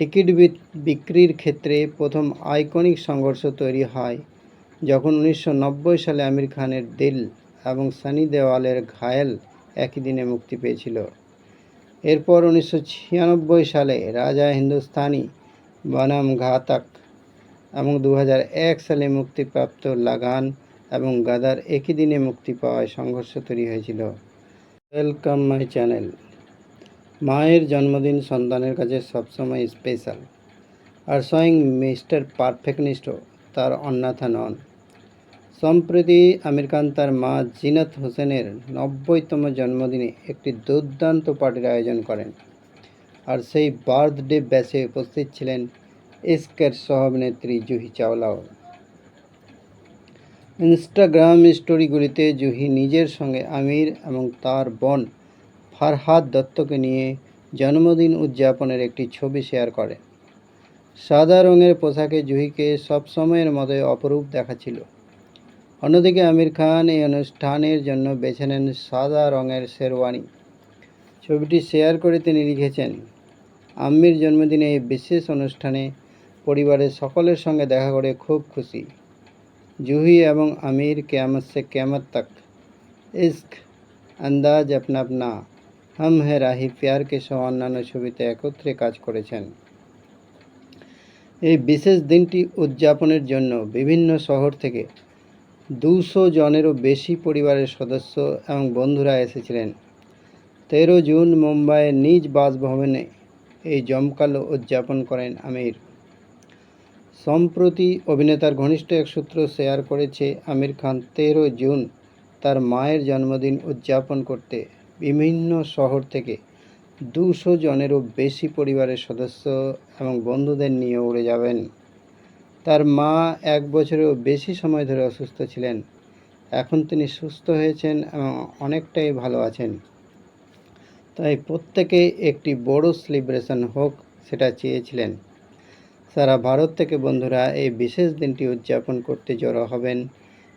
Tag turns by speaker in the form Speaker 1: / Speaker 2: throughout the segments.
Speaker 1: Ticket বিক্রির ক্ষেত্রে প্রথম আইকনিক সংঘর্ষ তৈরি হয় যখন উনিশশো নব্বই সালে আমির খানের দিল এবং সানি দেওয়ালের ঘায়েল একই দিনে মুক্তি পেয়েছিল। এরপর উনিশশো ছিয়ানব্বই সালে রাজা হিন্দুস্তানি বনাম ঘাতক এবং দু সালে মুক্তিপ্রাপ্ত লাগান এবং গাদার একই দিনে মুক্তি পাওয়ায় সংঘর্ষ তৈরি হয়েছিল। Welcome my channel. মায়ের জন্মদিন সন্তানের কাছে সবসময় স্পেশাল আর স্বয়ং মিস্টার পারফেকনিস্টও তার অন্যথা নন। সম্প্রতি আমির খান তার মা জিনাত হোসেনের নব্বইতম জন্মদিনে একটি দুর্দান্ত পার্টির আয়োজন করেন। আর সেই বার্থডে ব্যাচে উপস্থিত ছিলেন ইস্কের সহ অভিনেত্রী জুহি চাওলাও। ইনস্টাগ্রাম স্টোরিগুলিতে জুহি নিজের সঙ্গে আমির এবং তার বোন ফারহাদ দত্তকে নিয়ে জন্মদিন উদযাপনের একটি ছবি শেয়ার করে। সাদা রঙের পোশাকে জুহিকে সবসময়ের মতোই অপরূপ দেখাচ্ছিল। অন্যদিকে আমির খান এই অনুষ্ঠানের জন্য বেছে নেন সাদা রঙের শেরওয়ানি। ছবিটি শেয়ার করে তিনি লিখেছেন আম্মির জন্মদিনে এই বিশেষ অনুষ্ঠানে পরিবারের সকলের সঙ্গে দেখা করে খুব খুশি। জুহি এবং আমির ক্যামত সে ক্যামত তক ইস্ক আন্দাজ আপনা আপনা হাম হে রাহি প্যারকে সহ অন্যান্য ছবিতে একত্রে কাজ করেছেন এই বিশেষ দিনটি উদযাপনের জন্য বিভিন্ন শহর থেকে দুশো জনেরও বেশি পরিবারের সদস্য এবং বন্ধুরা এসেছিলেন। তেরো জুন মুম্বাইয়ের নিজ বাসভবনে এই জমকালো উদযাপন করেন আমির। সম্প্রতি অভিনেতার ঘনিষ্ঠ এক সূত্র শেয়ার করেছে, আমির খান তেরো জুন তার মায়ের জন্মদিন উদযাপন করতে বিভিন্ন শহর থেকে দুশো জনেরও বেশি পরিবারের সদস্য এবং বন্ধুদের নিয়ে উড়ে যাবেন। তার মা এক বছরেরও বেশি সময় ধরে অসুস্থ ছিলেন। এখন তিনি সুস্থ হয়েছেন এবং অনেকটাই ভালো আছেন। তাই প্রত্যেকে একটি বড় সেলিব্রেশন হোক সেটা চেয়েছিলেন। সারা ভারত থেকে বন্ধুরা এই বিশেষ দিনটি উদযাপন করতে জড়ো হবেন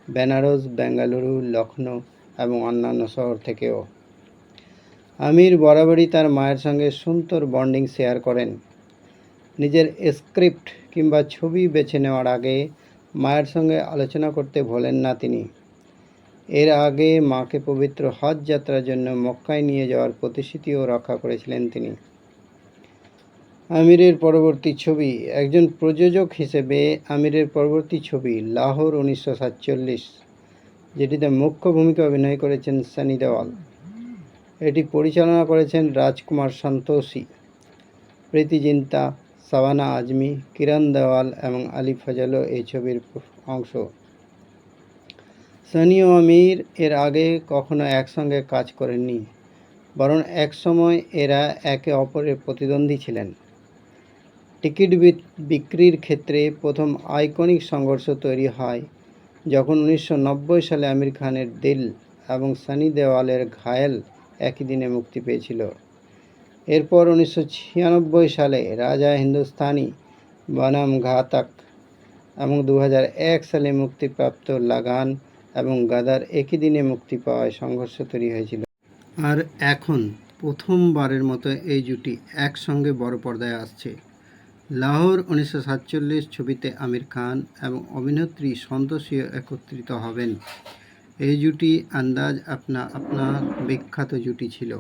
Speaker 1: বেনারস, বেঙ্গালুরু লখনৌ এবং অন্যান্য শহর থেকেও। আমির বরাবরই তার মায়ের সঙ্গে সুন্দর বন্ডিং শেয়ার করেন। নিজের স্ক্রিপ্ট কিংবা ছবি বেছে নেওয়ার আগে মায়ের সঙ্গে আলোচনা করতে ভোলেন না তিনি। এর আগে মাকে পবিত্র হজ যাত্রার জন্য মক্কায় নিয়ে যাওয়ার প্রতিশ্রুতিও রক্ষা করেছিলেন তিনি। আমিরের পরবর্তী ছবি একজন প্রযোজক হিসেবে আমিরের পরবর্তী ছবি লাহোর উনিশশো সাতচল্লিশ, যেটিতে মুখ্য ভূমিকা অভিনয় করেছেন সানি দেওয়াল। এটি পরিচালনা করেছেন রাজকুমার সন্তোষী, প্রীতি জিন্তা, সাবানা আজমি, কিরণ দেওয়াল এবং আলী ফজলও এই ছবির অংশ। সানি ও আমির এর আগে কখনো একসঙ্গে কাজ করেননি, বরং একসময় এরা একে অপরের প্রতিদ্বন্দ্বী ছিলেন। টিকিট বিক্রির ক্ষেত্রে প্রথম আইকনিক সংঘর্ষ তৈরি হয় যখন উনিশশো নব্বই সালে আমির খানের দিল এবং সানি দেওয়ালের ঘায়েল একই দিনে মুক্তি পেয়েছিল। এরপর উনিশশো ছিয়ানব্বই সালে রাজা হিন্দুস্তানি বনাম ঘাতক এবং দু সালে মুক্তিপ্রাপ্ত লাগান এবং গাদার একই দিনে মুক্তি পাওয়ায় সংঘর্ষ তৈরি হয়েছিল। আর এখন প্রথমবারের মতো এই জুটি একসঙ্গে বড় পর্দায় আসছে। লাহোর উনিশশো সাতচল্লিশ ছবিতে আমির খান এবং অভিনেত্রী সন্তোষীও একত্রিত হবেন। এই জুটি আন্দাজ আপনা আপনার বিখ্যাত জুটি ছিল।